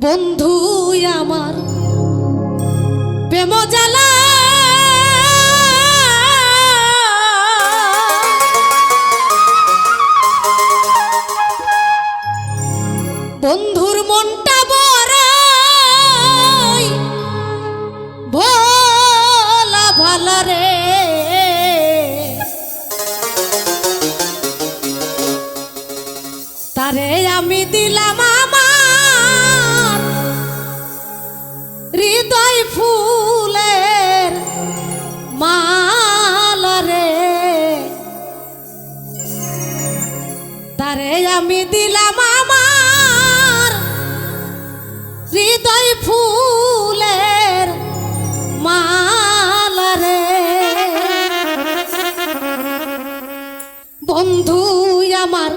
বন্ধু আমার। প্রেম জ্বালা আমি দিলাম আমার হৃদয় ফুলের মালারে বন্ধু আমার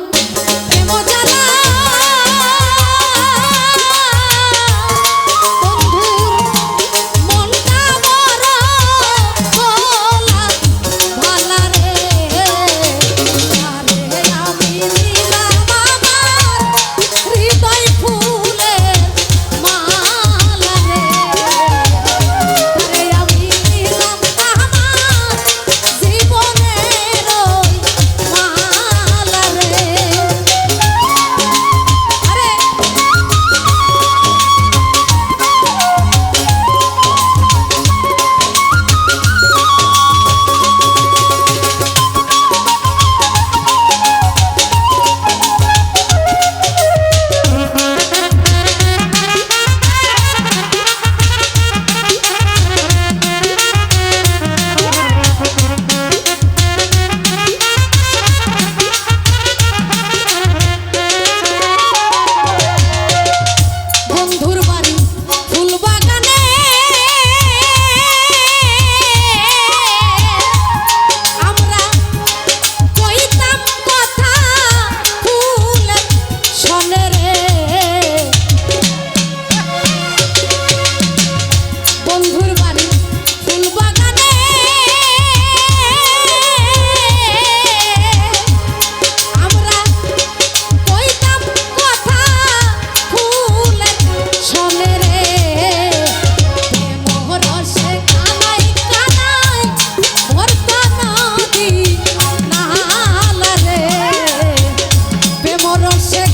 não sei.